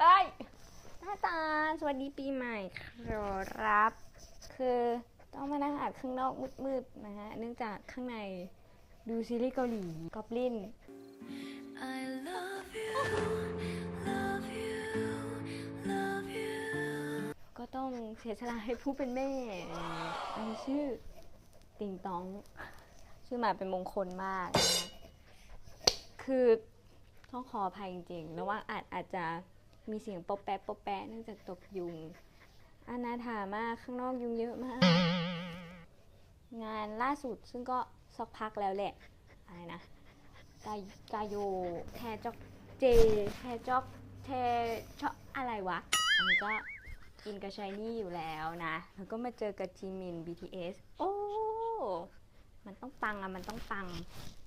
เอ้ยหน้าตาสวัสดีปีใหม่ครับ คือต้องมานั่งอัดข้างนอกมืดๆนะฮะ เนื่องจากข้างในดูซีรีส์เกาหลีกอบลิน I love you, love you, love you. ก็ต้องเสียสละให้ผู้เป็นแม่ อันชื่อติงตอง ชื่อหมาเป็นมงคลมากนะคือ ต้องขออภัยจริงๆแล้วว่าอาจอาจจะมีเสียงป๊อปแป๊ะป๊อปแป๊ะเนื่องจากตกยุงอนาถามากข้างนอกยุงเยอะมาก งานล่าสุดซึ่งก็สักพักแล้วแหละอะไรนะกายกายโยแทจอกเจแทจอกแทชออะไรวะ อันนี้ก็อินกับชายนี่อยู่แล้วนะ แล้วก็มาเจอกับจีมิน BTS โอ้ มันต้องปังอะมันต้องปัง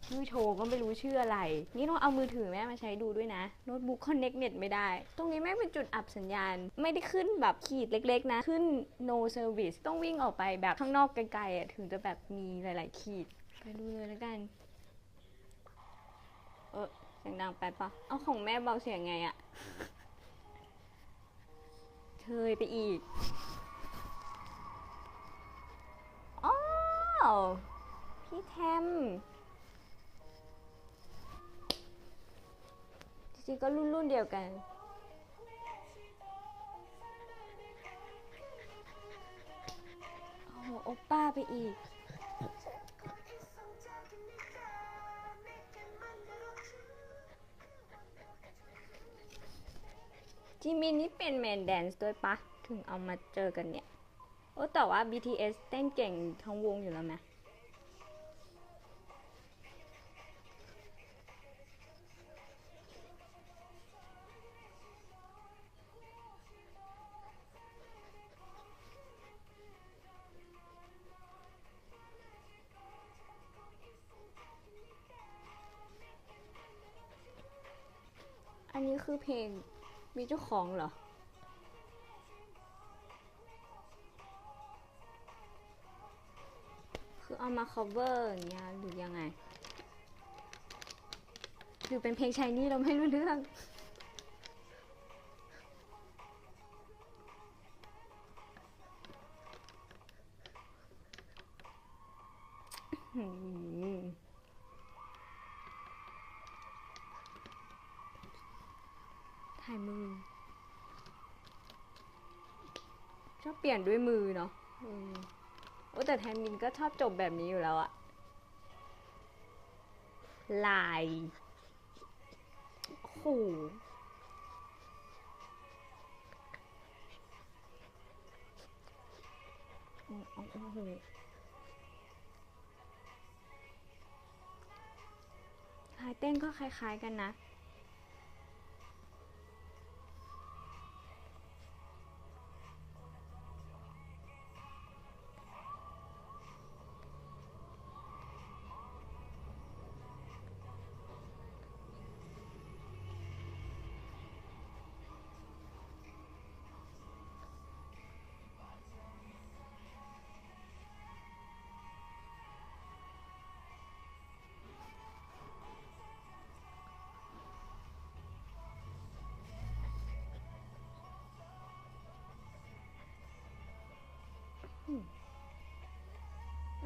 ชื่อโชว์ก็ไม่รู้ชื่ออะไร นี่ต้องเอามือถือแม่มาใช้ดูด้วยนะ โน้ตบุ๊กคอนเน็กเน็ตไม่ได้ ตรงนี้แม่เป็นจุดอับสัญญาณ ไม่ได้ขึ้นแบบขีดเล็กๆนะ ขึ้น no service ต้องวิ่งออกไปแบบข้างนอกไกลๆอะถึงจะแบบมีหลาย ๆ ขีด ไปดูเลยแล้วกัน เออเสียงดังไปปะเอาของแม่เบาเสียงไงอะเชยไปอีก อ้าว พี่แทมจริงๆก็รุ่นรุ่นเดียวกัน โอ้โหโอปป้าไปอีก จิมินนี่เป็นแมนแดนซ์ด้วยปะ ถึงเอามาเจอกันเนี่ย โอ้แต่ว่า BTS เต้นเก่งทั้งวงอยู่แล้วไหม นนี้คือเพลงมีเจ้าของเหรอ คือเอามา cover อย่างเงี้ยหรือยังไง หรือเป็นเพลงชายนี่เราไม่รู้เรื่องหืม ถ่ายมือ ช อบเปลี่ยนด้วยมือเนาะอืมโอ้แต่แทนมินก็ชอบจบแบบนี้อยู่แล้วอะลายโหโอ้โหลายเต้นก็คล้าย ๆ กันนะ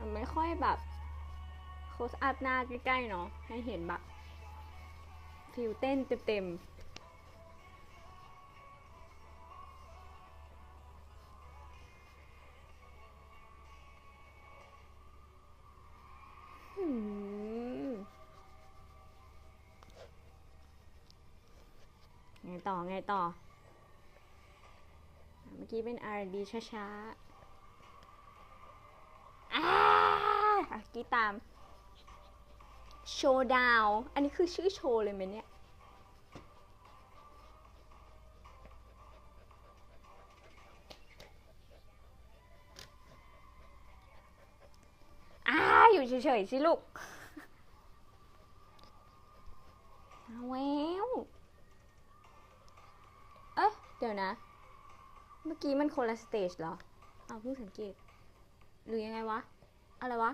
มันไม่ค่อยแบบโคสอัพหน้าใกล้ๆเนาะให้เห็นแบบฟิลเต้นเต็มๆหืมไงต่อ ไงต่อ เมื่อกี้เป็น R&B ช้าๆ อ่า อะกี้ตามโชว์ดาวอันนี้คือชื่อโชว์เลยไหมเนี่ยอ่าอยู่เฉยๆสิลูกเอาแววเอ๊ะ เดี๋ยวนะ เมื่อกี้มันคนละสเตจเหรอ เอาเพิ่งสังเกต หรือยังไงวะ อะไรวะ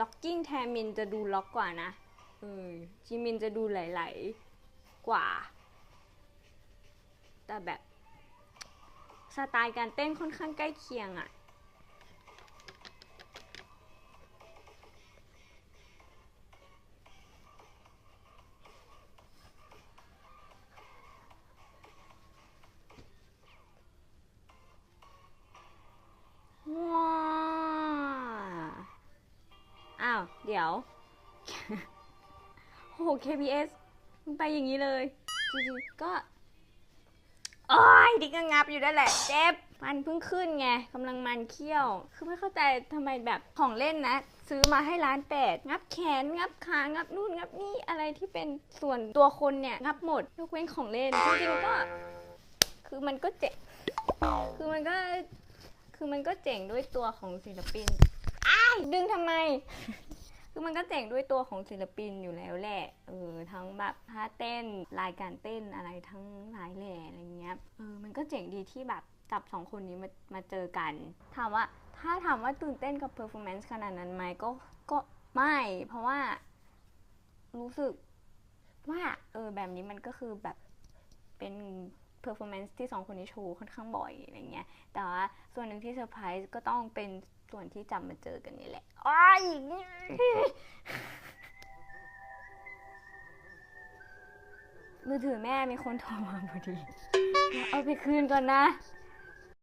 ล็อกกิ้งแทมินจะดูล็อกกว่านะเออจิมินจะดูไหลๆกว่า แต่แบบ สไตล์การเต้นค่อนข้างใกล้เคียงอะ่ะ เดี๋ยว โห KBS มันไปอย่างนี้เลยจริงๆก็โอ้ยดิก็งับอยู่นั่นแหละเจ็บมันเพิ่งขึ้นไงกำลังมันเคี้ยว คือไม่เข้าใจทำไมแบบของเล่นนะ ซื้อมาให้ร้านเป็ดงับแขน งับขา งับนู่น งับนี่อะไรที่เป็นส่วนตัวคนเนี่ย งับหมดยกเว้นของเล่นจริงๆก็ คือมันก็เจ็บคือมันก็ คือมันก็เจ๋งด้วยตัวของศิลปินอ้ายดึงทำไม คือมันก็เจ๋งด้วยตัวของศิลปินอยู่แล้วแหละ เออ ทั้งแบบท่าเต้น รายการเต้นอะไรทั้งหลายแหล่อะไรเงี้ย เออ มันก็เจ๋งดีที่แบบจับสองคนนี้มามาเจอกัน ถามว่าถ้าถามว่าตื่นเต้นกับเพอร์ฟอร์แมนซ์ขนาดนั้นไหมก็ก็ไม่ เพราะว่ารู้สึกว่าเออแบบนี้มันก็คือแบบเป็นเพอร์ฟอร์แมนซ์ที่สองคนนี้โชว์ค่อนข้างบ่อยอะไรเงี้ย แต่ว่าส่วนหนึ่งที่เซอร์ไพรส์ก็ต้องเป็น ส่วนที่จำมาเจอกันนี่แหละอ้ายมือถือแม่มีคนโทรมาพอดีเดี๋ยวเอาไปคืนก่อนนะ